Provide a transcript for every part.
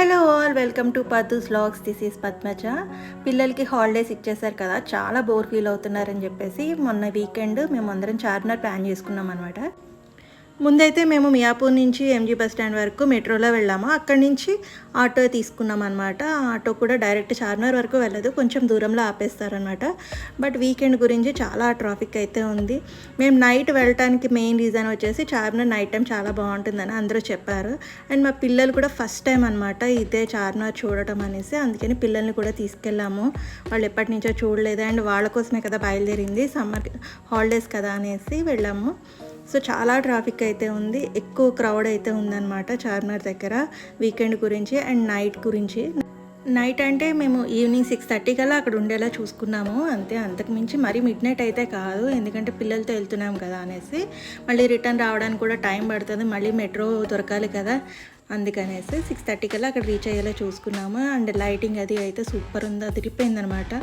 Hello all welcome to పద్దుస్ vlogs. This is Padmaja. పిల్లలకి holidays ఇచ్చేసారు కదా చాలా బోర్ ఫీల్ అవుతున్నారని చెప్పేసి మొన్న వీకెండ్ మేము అందరం చార్మినార్ ప్లాన్ చేసుకున్నాం అనమాట ముందైతే మేము మియాపూర్ నుంచి ఎంజీ బస్ స్టాండ్ వరకు మెట్రోలో వెళ్ళాము. అక్కడి నుంచి ఆటో తీసుకున్నాం అనమాట ఆ ఆటో కూడా డైరెక్ట్ చార్మినార్ వరకు వెళ్ళదు. కొంచెం దూరంలో ఆపేస్తారనమాట బట్ వీకెండ్ గురించి చాలా ట్రాఫిక్ అయితే ఉంది. మేము నైట్ వెళ్ళటానికి మెయిన్ రీజన్ వచ్చేసి చార్మినార్ నైట్ టైం చాలా బాగుంటుందని అందరూ చెప్పారు. అండ్ మా పిల్లలు కూడా ఫస్ట్ టైం అనమాట ఇదే చార్మినార్ చూడటం అనేసి. అందుకని పిల్లల్ని కూడా తీసుకెళ్ళాము. వాళ్ళు ఎప్పటి నుంచో చూడలేదు. అండ్ వాళ్ళ కోసమే కదా బయలుదేరింది. సమ్మర్ హాలిడేస్ కదా అనేసి వెళ్ళాము. సో చాలా ట్రాఫిక్ అయితే ఉంది. ఎక్కువ క్రౌడ్ అయితే ఉందన్నమాట చార్మినార్ దగ్గర వీకెండ్ గురించి అండ్ నైట్ గురించి. నైట్ అంటే మేము ఈవినింగ్ సిక్స్ థర్టీ కల్లా అక్కడ ఉండేలా చూసుకున్నాము. అంతే అంతకు మించి మరీ మిడ్ నైట్ అయితే కాదు. ఎందుకంటే పిల్లలతో వెళ్తున్నాం కదా అనేసి. మళ్ళీ రిటర్న్ రావడానికి కూడా టైం పడుతుంది. మళ్ళీ మెట్రో దొరకాలి కదా. అందుకనేసి సిక్స్ థర్టీ కల్లా అక్కడ రీచ్ అయ్యేలా చూసుకున్నాము. అండ్ లైటింగ్ అది అయితే సూపర్ ఉంది అదిరిపోయిందనమాట.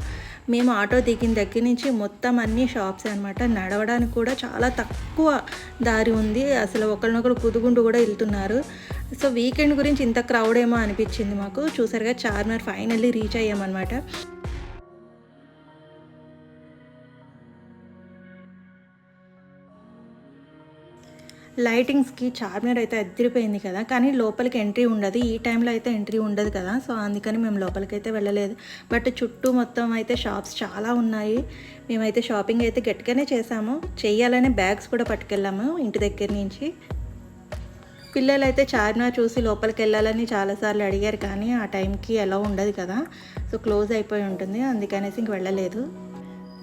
మేము ఆటో దిగిన దగ్గర నుంచి మొత్తం అన్ని షాప్స్ అనమాట నడవడానికి కూడా చాలా తక్కువ దారి ఉంది. అసలు ఒకరినొకరు కుదుగుండు కూడా వెళ్తున్నారు. సో వీకెండ్ గురించి ఇంత క్రౌడ్ ఏమో అనిపించింది మాకు. చూసారుగా చార్మినార్ ఫైనల్లీ రీచ్ అయ్యామన్నమాట. లైటింగ్స్కి చార్మినార్ అయితే అద్దరిపోయింది కదా కానీ లోపలికి ఎంట్రీ ఉండదు. ఈ టైంలో అయితే ఎంట్రీ ఉండదు కదా సో అందుకని మేము లోపలికి అయితే వెళ్ళలేదు. బట్ చుట్టూ మొత్తం అయితే షాప్స్ చాలా ఉన్నాయి. మేమైతే షాపింగ్ అయితే గట్టిగానే చేసాము. చెయ్యాలనే బ్యాగ్స్ కూడా పట్టుకెళ్ళాము ఇంటి దగ్గర నుంచి. పిల్లలు అయితే చార్మినార్ చూసి లోపలికి వెళ్ళాలని చాలాసార్లు అడిగారు కానీ ఆ టైంకి ఎలా ఉండదు కదా. సో క్లోజ్ అయిపోయి ఉంటుంది అందుకనేసి ఇంక వెళ్ళలేదు.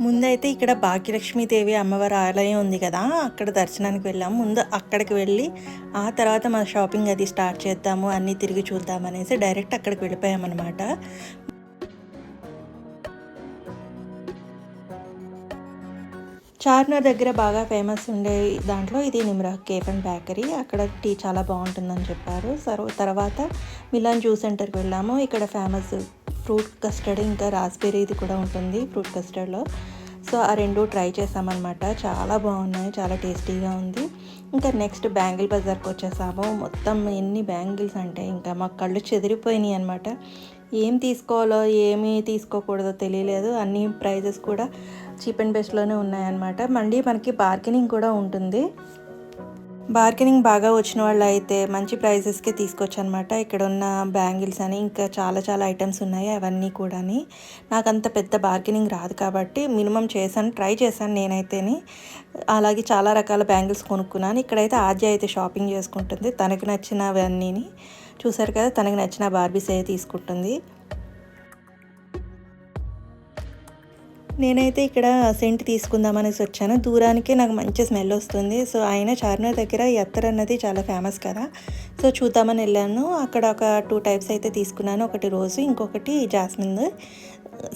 ముందైతే ఇక్కడ భాగ్యలక్ష్మీదేవి అమ్మవారి ఆలయం ఉంది కదా అక్కడ దర్శనానికి వెళ్ళాము ముందు అక్కడికి వెళ్ళి ఆ తర్వాత మా షాపింగ్ అది స్టార్ట్ చేద్దాము అన్నీ తిరిగి చూద్దాం అనేసి డైరెక్ట్ అక్కడికి వెళ్ళిపోయామన్నమాట. చార్మినార్ దగ్గర బాగా ఫేమస్ ఉండే దాంట్లో ఇది నిమ్రా కేఫ్ అండ్ బేకరీ. అక్కడ టీ చాలా బాగుంటుందని చెప్పారు. సర్వ తర్వాత మిలాన్ జ్యూస్ సెంటర్కి వెళ్ళాము. ఇక్కడ ఫేమస్ ఫ్రూట్ కస్టర్డ్ ఇంకా రాస్బెర్రీ ఇది కూడా ఉంటుంది ఫ్రూట్ కస్టర్డ్లో. సో ఆ రెండు ట్రై చేసామన్నమాట. చాలా బాగున్నాయి చాలా టేస్టీగా ఉంది. ఇంకా నెక్స్ట్ బ్యాంగిల్ బజార్కి వచ్చేసాము. మొత్తం ఎన్ని బ్యాంగిల్స్ అంటే ఇంకా మా కళ్ళు చెదిరిపోయినాయి అనమాట ఏం తీసుకోవాలో ఏమి తీసుకోకూడదో తెలియలేదు. అన్ని ప్రైజెస్ కూడా చీప్ అండ్ బెస్ట్లోనే ఉన్నాయన్నమాట. మళ్ళీ మనకి బార్గెనింగ్ కూడా ఉంటుంది. బార్గెనింగ్ బాగా వచ్చిన వాళ్ళు అయితే మంచి ప్రైజెస్కే తీసుకొచ్చు అనమాట ఇక్కడ ఉన్న బ్యాంగిల్స్ అని ఇంకా చాలా చాలా ఐటమ్స్ ఉన్నాయి అవన్నీ కూడా నాకు అంత పెద్ద బార్గెనింగ్ రాదు కాబట్టి మినిమం చేశాను ట్రై చేశాను నేనైతేని. అలాగే చాలా రకాల బ్యాంగిల్స్ కొనుక్కున్నాను. ఇక్కడైతే ఆద్య అయితే షాపింగ్ చేసుకుంటుంది. తనకు నచ్చినవన్నీని చూసారు కదా తనకు నచ్చిన బార్బీస్ అయితే తీసుకుంటుంది. నేనైతే ఇక్కడ సెంట్ తీసుకుందామనేసి వచ్చాను. దూరానికే నాకు మంచి స్మెల్ వస్తుంది. సో ఆయన చార్మినార్ దగ్గర ఎత్తర్ అన్నది చాలా ఫేమస్ కదా. సో చూద్దామని వెళ్ళాను. అక్కడ ఒక టూ టైప్స్ అయితే తీసుకున్నాను. ఒకటి రోజు ఇంకొకటి జాస్మిన్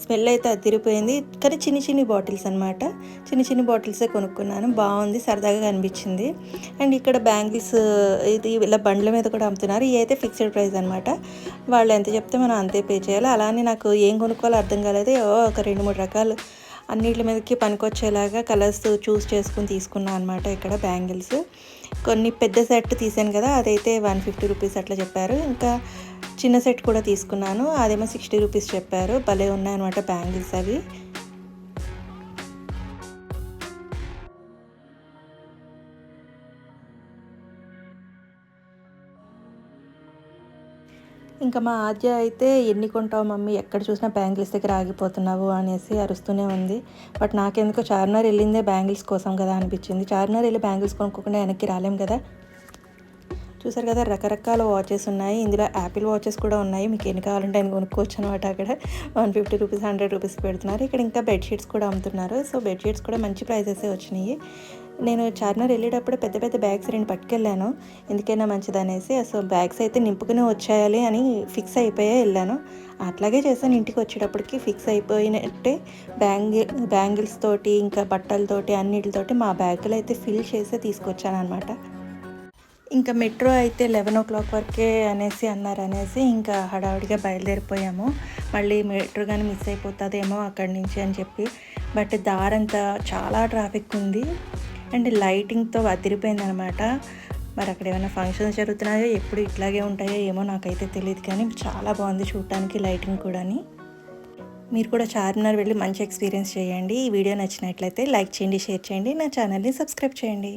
స్మెల్ అయితే అదిరిపోయింది కానీ చిన్ని చిన్ని బాటిల్స్ అనమాట చిన్ని చిన్ని బాటిల్సే కొనుక్కున్నాను. బాగుంది సరదాగా కనిపించింది. అండ్ ఇక్కడ బ్యాంగిల్స్ ఇది ఇలా బండ్ల మీద కూడా అమ్ముతున్నారు. ఇవి అయితే ఫిక్స్డ్ ప్రైస్ అనమాట వాళ్ళు ఎంత చెప్తే మనం అంతే పే చేయాలి. అలానే నాకు ఏం కొనుక్కోవాలో అర్థం కాలేదు. ఒక రెండు మూడు రకాలు అన్నిటి మీదకి పనికొచ్చేలాగా కలర్స్ చూస్ చేసుకుని తీసుకున్నాను అనమాట ఇక్కడ బ్యాంగిల్స్. కొన్ని పెద్ద సెట్ తీసాను కదా అదైతే వన్ ఫిఫ్టీ రూపీస్ అట్లా చెప్పారు. ఇంకా చిన్న సెట్ కూడా తీసుకున్నాను. అదేమో సిక్స్టీ రూపీస్ చెప్పారు. భలే ఉన్నాయన్నమాట బ్యాంగిల్స్ అవి. ఇంకా మా ఆద్య అయితే ఎన్ని కొంటావు మమ్మీ? ఎక్కడ చూసినా బ్యాంగిల్స్ దగ్గర ఆగిపోతున్నావు అనేసి అరుస్తూనే ఉంది. బట్ నాకెందుకో చార్మినార్ వెళ్ళిందే బ్యాంగిల్స్ కోసం కదా అనిపించింది. చార్మినార్ వెళ్ళి బ్యాంగిల్స్ కొనుక్కోకుండా వెనక్కి రాలేం కదా? చూసారు కదా రకరకాల వాచెస్ ఉన్నాయి. ఇందులో యాపిల్ వాచెస్ కూడా ఉన్నాయి. మీకు ఎన్ని కావాలంటే ఆయన కొనుక్కోవచ్చు అనమాట అక్కడ. One fifty rupees hundred rupees పెడుతున్నారు. ఇక్కడ ఇంకా బెడ్షీట్స్ కూడా అమ్ముతున్నారు. సో బెడ్షీట్స్ కూడా మంచి ప్రైజెస్ వచ్చినాయి. నేను చార్మినార్ వెళ్ళేటప్పుడు పెద్ద పెద్ద బ్యాగ్స్ రెండు పట్టుకెళ్ళాను. ఎందుకైనా మంచిది అనేసి. సో బ్యాగ్స్ అయితే నింపుకుని వచ్చేయాలి అని ఫిక్స్ అయిపోయే వెళ్ళాను. అట్లాగే చేశాను. ఇంటికి వచ్చేటప్పటికి ఫిక్స్ అయిపోయినట్టే బ్యాంగిల్ బ్యాంగిల్స్ తోటి ఇంకా బట్టలతోటి అన్నిటితోటి మా బ్యాగులు అయితే ఫిల్ చేసే తీసుకొచ్చాను అనమాట ఇంకా మెట్రో అయితే లెవెన్ ఓ క్లాక్ వరకే అనేసి అన్నారు అనేసి ఇంకా హడావుడిగా బయలుదేరిపోయాము. మళ్ళీ మెట్రో కానీ మిస్ అయిపోతుందేమో అక్కడి నుంచి అని చెప్పి. బట్ దారంతా చాలా ట్రాఫిక్ ఉంది. అండ్ లైటింగ్తో అదిరిపోయింది అనమాట మరి అక్కడ ఏమైనా ఫంక్షన్స్ జరుగుతున్నాయో ఎప్పుడు ఇట్లాగే ఉంటాయో ఏమో నాకైతే తెలియదు కానీ చాలా బాగుంది చూడటానికి లైటింగ్ కూడాని. మీరు కూడా చార్మినార్ వెళ్ళి మంచి ఎక్స్పీరియన్స్ చేయండి. ఈ వీడియో నచ్చినట్లయితే లైక్ చేయండి షేర్ చేయండి. నా ఛానల్ని సబ్స్క్రైబ్ చేయండి.